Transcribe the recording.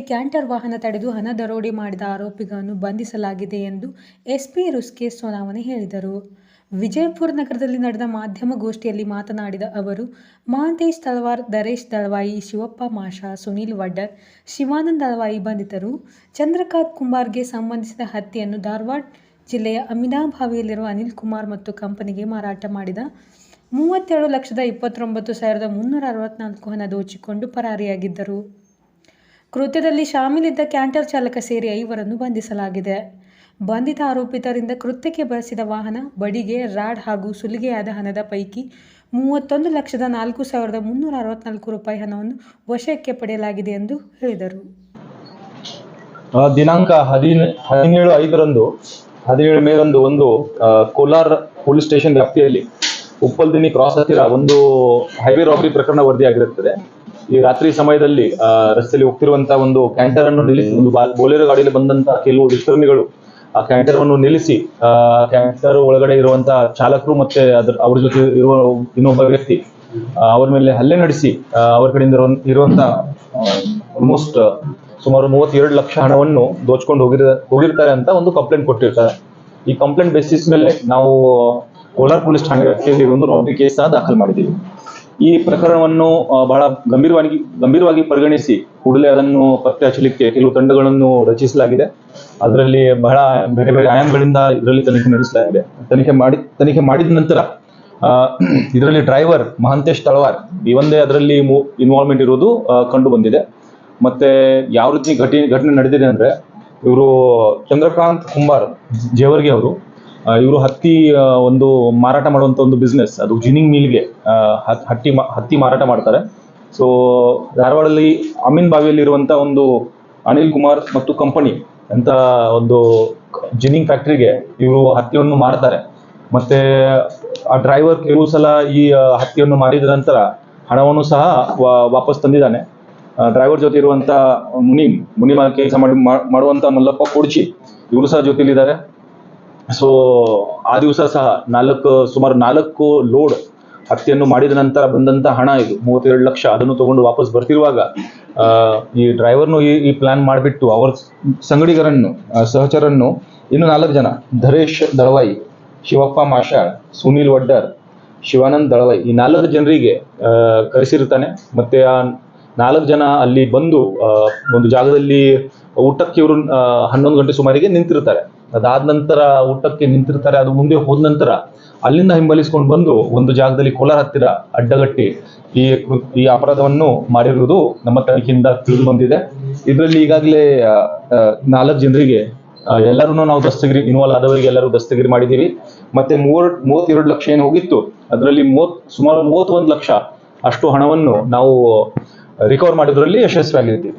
Canter ವಾಹನ ತಡೆದು ಹಣ ದರೋಡೆ ಮಾಡಿದ ಆರೋಪಿಗಳನ್ನು ಬಂಧಿಸಲಾಗಿದೆ ಎಂದು ಎಸ್ಪಿ ರುಸ್ಕೆ ಸೋನಾವಣೆ ಹೇಳಿದರು. ವಿಜಯಪುರ ನಗರದಲ್ಲಿ ನಡೆದ ಮಾಧ್ಯಮಗೋಷ್ಠಿಯಲ್ಲಿ ಮಾತನಾಡಿದ ಅವರು ಮಹಾಂತೇಶ್ ತಳವಾರ್ ದರೇಶ್ ದಳವಾಯಿ, ಶಿವಪ್ಪ ಮಾಷಾ, ಸುನೀಲ್ ವಡ್ಡರ್, ಶಿವಾನಂದ್ ದಳವಾಯಿ ಬಂಧಿತರು, ಚಂದ್ರಕಾಂತ್ ಕುಮಾರ್ಗೆ ಸಂಬಂಧಿಸಿದ ಹತ್ಯೆಯನ್ನು ಧಾರವಾಡ ಜಿಲ್ಲೆಯ ಅಮಿನಾಭಾವಿಯಲ್ಲಿರುವ ಅನಿಲ್ ಕುಮಾರ್ ಮತ್ತು ಕಂಪನಿಗೆ ಮಾರಾಟ ಮಾಡಿದ ಮೂವತ್ತೆರಡು ಲಕ್ಷದ ಇಪ್ಪತ್ತೊಂಬತ್ತು ಸಾವಿರದ ಮುನ್ನೂರ ಅರವತ್ನಾಲ್ಕು ಹಣ ದೋಚಿಕೊಂಡು ಪರಾರಿಯಾಗಿದ್ದರು. ಕೃತ್ಯದಲ್ಲಿ ಶಾಮೀಲಿದ್ದ ಕ್ಯಾಂಟರ್ ಚಾಲಕ ಸೇರಿ ಐವರನ್ನು ಬಂಧಿಸಲಾಗಿದೆ. ಬಂಧಿತ ಆರೋಪಿತರಿಂದ ಕೃತ್ಯಕ್ಕೆ ಬಳಸಿದ ವಾಹನ, ಬಡಿಗೆ, ರಾಡ್ ಹಾಗೂ ಸುಲಿಗೆಯಾದ ಹಣದ ಪೈಕಿ ಮೂವತ್ತೊಂದು ಲಕ್ಷದ ನಾಲ್ಕು ಸಾವಿರದ ಮುನ್ನೂರ ಅರವತ್ನಾಲ್ಕು ರೂಪಾಯಿ ಹಣವನ್ನು ವಶಕ್ಕೆ ಪಡೆಯಲಾಗಿದೆ ಎಂದು ಹೇಳಿದರು. ದಿನಾಂಕ ಹದಿನ, ಹದಿನೇಳು ಐದರಂದು, ಹದಿನೇಳು ಮೇರಂದು ಒಂದು ಕೋಲಾರ ಪೊಲೀಸ್ ಸ್ಟೇಷನ್ ವ್ಯಾಪ್ತಿಯಲ್ಲಿ ಉಪ್ಪಲ್ದಿನಿ ಕ್ರಾಸ್ ಹತ್ತಿರ ಒಂದು ಹೈವೇ ರಾಬರಿ ಪ್ರಕರಣ ವರದಿಯಾಗಿರುತ್ತದೆ. ಈ ರಾತ್ರಿ ಸಮಯದಲ್ಲಿ ರಸ್ತೆಯಲ್ಲಿ ಹೋಗ್ತಿರುವಂತಹ ಒಂದು ಕ್ಯಾಂಟರ್ ಅನ್ನು ನಿಲ್ಲಿಸಿ, ಒಂದು ಬೋಲೆರೋ ಗಾಡಿಯಲ್ಲಿ ಬಂದಂತಹ ಕೆಲವು ದುಷ್ಕರ್ಮಿಗಳು ಆ ಕ್ಯಾಂಟರ್ ಅನ್ನು ನಿಲ್ಲಿಸಿ, ಆ ಕ್ಯಾಂಟರ್ ಒಳಗಡೆ ಇರುವಂತಹ ಚಾಲಕರು ಮತ್ತೆ ಅದ್ರ, ಅವ್ರ ಜೊತೆ ಇರುವ ಇನ್ನೊಬ್ಬ ವ್ಯಕ್ತಿ ಅವರ ಮೇಲೆ ಹಲ್ಲೆ ನಡೆಸಿ ಅವ್ರ ಕಡೆಯಿಂದ ಇರುವಂತ ಇರುವಂತ ಆಲ್ಮೋಸ್ಟ್ ಸುಮಾರು ಮೂವತ್ತೆರಡು ಲಕ್ಷ ಹಣವನ್ನು ದೋಚ್ಕೊಂಡು ಹೋಗಿರ, ಹೋಗಿರ್ತಾರೆ ಅಂತ ಒಂದು ಕಂಪ್ಲೇಂಟ್ ಕೊಟ್ಟಿರ್ತಾರೆ. ಈ ಕಂಪ್ಲೇಂಟ್ ಬೇಸಿಸ್ ಮೇಲೆ ನಾವು ಕೋಲಾರ ಪೊಲೀಸ್ ಠಾಣೆ ಒಂದು ರಾಬರಿ ಕೇಸ್ ದಾಖಲು ಮಾಡಿದ್ದೀವಿ. ಈ ಪ್ರಕರಣವನ್ನು ಬಹಳ ಗಂಭೀರವಾಗಿ ಗಂಭೀರವಾಗಿ ಪರಿಗಣಿಸಿ ಕೂಡಲೇ ಅದನ್ನು ಪತ್ತೆ ಹಚ್ಚಲಿಕ್ಕೆ ಕೆಲವು ತಂಡಗಳನ್ನು ರಚಿಸಲಾಗಿದೆ. ಅದರಲ್ಲಿ ಬಹಳ ಬೇರೆ ಬೇರೆ ಆಯಾಮಗಳಿಂದ ಇದರಲ್ಲಿ ತನಿಖೆ ನಡೆಸಲಾಗಿದೆ. ತನಿಖೆ ಮಾಡಿ ತನಿಖೆ ಮಾಡಿದ ನಂತರ ಇದರಲ್ಲಿ ಡ್ರೈವರ್ ಮಹಂತೇಶ್ ತಳವಾರ್ ಒಂದೇ ಅದರಲ್ಲಿ ಇನ್ವಾಲ್ವ್ಮೆಂಟ್ ಇರುವುದು ಆ, ಕಂಡು ಬಂದಿದೆ. ಮತ್ತೆ ಯಾವ ರೀತಿ ಘಟನೆ ಘಟನೆ ನಡೆದಿದೆ ಅಂದ್ರೆ ಇವರು ಚಂದ್ರಕಾಂತ್ ಕುಂಬಾರ್ ಜೇವರ್ಗಿ ಅವರು ಇವರು ಹತ್ತಿ ಒಂದು ಮಾರಾಟ ಮಾಡುವಂತ ಒಂದು ಬಿಸ್ನೆಸ್ ಅದು ಜಿನಿಂಗ್ ಮಿಲ್ಗೆ ಹತ್ತಿ ಹತ್ತಿ ಮಾರಾಟ ಮಾಡ್ತಾರೆ. ಸೊ ಧಾರವಾಡದಲ್ಲಿ ಅಮೀನ್ ಬಾವಿಯಲ್ಲಿ ಇರುವಂತ ಒಂದು ಅನಿಲ್ ಕುಮಾರ್ ಮತ್ತು ಕಂಪನಿ ಅಂತ ಒಂದು ಜಿನಿಂಗ್ ಫ್ಯಾಕ್ಟ್ರಿಗೆ ಇವರು ಹತ್ತಿಯನ್ನು ಮಾರ್ತಾರೆ. ಮತ್ತೆ, ಆ ಡ್ರೈವರ್ ಕೆಲವು ಸಲ ಈ ಹತ್ತಿಯನ್ನು ಮಾರಿದ ನಂತರ ಹಣವನ್ನು ಸಹ ವಾಪಸ್ ತಂದಿದ್ದಾನೆ. ಡ್ರೈವರ್ ಜೊತೆ ಇರುವಂತ ಮುನಿಮ್ ಮುನಿಮ್ ಕೆಲಸ ಮಾಡಿ ಮಾಡುವಂತ ಮಲ್ಲಪ್ಪ ಕೊಡ್ಚಿ ಇವರು ಸಹ ಜೊತೆಲಿದ್ದಾರೆ ಸೊ ಆ ದಿವಸ ಸಹ ನಾಲ್ಕು, ಸುಮಾರು ನಾಲ್ಕು ಲೋಡ್ ಹತ್ಯೆಯನ್ನು ಮಾಡಿದ ನಂತರ ಬಂದಂತ ಹಣ ಇದು. ಮೂವತ್ತೆರಡು ಲಕ್ಷ ಅದನ್ನು ತಗೊಂಡು ವಾಪಸ್ ಬರ್ತಿರುವಾಗ ಈ ಡ್ರೈವರ್ನು ಈ ಈ ಪ್ಲಾನ್ ಮಾಡಿಬಿಟ್ಟು ಅವರ ಸಂಗಡಿಗರನ್ನು ಸಹಚರನ್ನು ಇನ್ನು ನಾಲ್ಕು ಜನ, ಧರೇಶ್ ದಳವಾಯಿ ಶಿವಪ್ಪ ಮಾಷಾಳ್ ಸುನೀಲ್ ವಡ್ಡರ್, ಶಿವಾನಂದ್ ದಳವಾಯಿ ಈ ನಾಲ್ಕು ಜನರಿಗೆ ಕರೆಸಿರ್ತಾನೆ ಮತ್ತೆ ಆ ನಾಲ್ಕು ಜನ ಅಲ್ಲಿ ಬಂದು ಒಂದು ಜಾಗದಲ್ಲಿ ಊಟಕ್ಕೆ ಇವರು ಹನ್ನೊಂದು ಗಂಟೆ ಸುಮಾರಿಗೆ ನಿಂತಿರ್ತಾರೆ ಅದಾದ ನಂತರ ಊಟಕ್ಕೆ ನಿಂತಿರ್ತಾರೆ, ಅದು ಮುಂದೆ ಹೋದ ನಂತರ ಅಲ್ಲಿಂದ ಹಿಂಬಲಿಸ್ಕೊಂಡು ಬಂದು ಒಂದು ಜಾಗದಲ್ಲಿ ಕೋಲಾರ ಹತ್ತಿರ ಅಡ್ಡಗಟ್ಟಿ ಈ ಈ ಅಪರಾಧವನ್ನು ಮಾಡಿರುವುದು ನಮ್ಮ ತನಿಖೆಯಿಂದ ತಿಳಿದು ಬಂದಿದೆ. ಇದರಲ್ಲಿ ಈಗಾಗಲೇ ನಾಲ್ಕು ಜನರಿಗೆ ಎಲ್ಲರೂ ನಾವು ದಸ್ತಗಿರಿ ಇನ್ವಾಲ್ವ್ ಆದವರಿಗೆ ಎಲ್ಲರೂ ದಸ್ತಗಿರಿ ಮಾಡಿದ್ದೀವಿ. ಮತ್ತೆ ಮೂವರ್, ಮೂವತ್ತೆರಡು ಲಕ್ಷ ಏನು ಹೋಗಿತ್ತು. ಅದರಲ್ಲಿ ಮೂವತ್, ಸುಮಾರು ಮೂವತ್ತೊಂದು ಲಕ್ಷ ಅಷ್ಟು ಹಣವನ್ನು ನಾವು ರಿಕವರ್ ಮಾಡಿದ್ರಲ್ಲಿ ಯಶಸ್ವಿಯಾಗಿದ್ದೀವಿ.